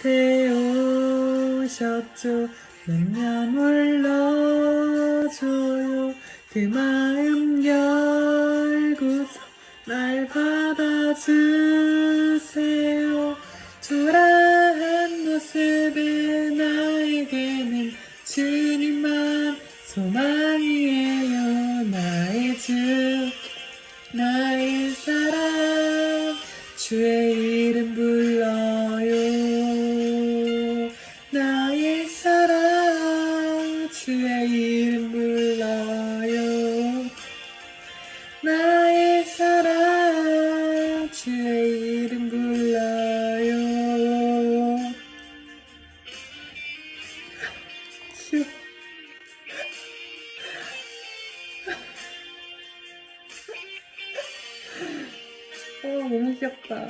태우셨죠. 몇년 불러줘요. 그 마음 열고서 날 받아주세요. 초라한 모습의 나에게는 주님만 소망이에요. 나의 주 나의 사랑. 주의 이름 불러 주의 이름 불러요 나의 사랑 주의 이름 불러요 주 어, 너무 귀엽다.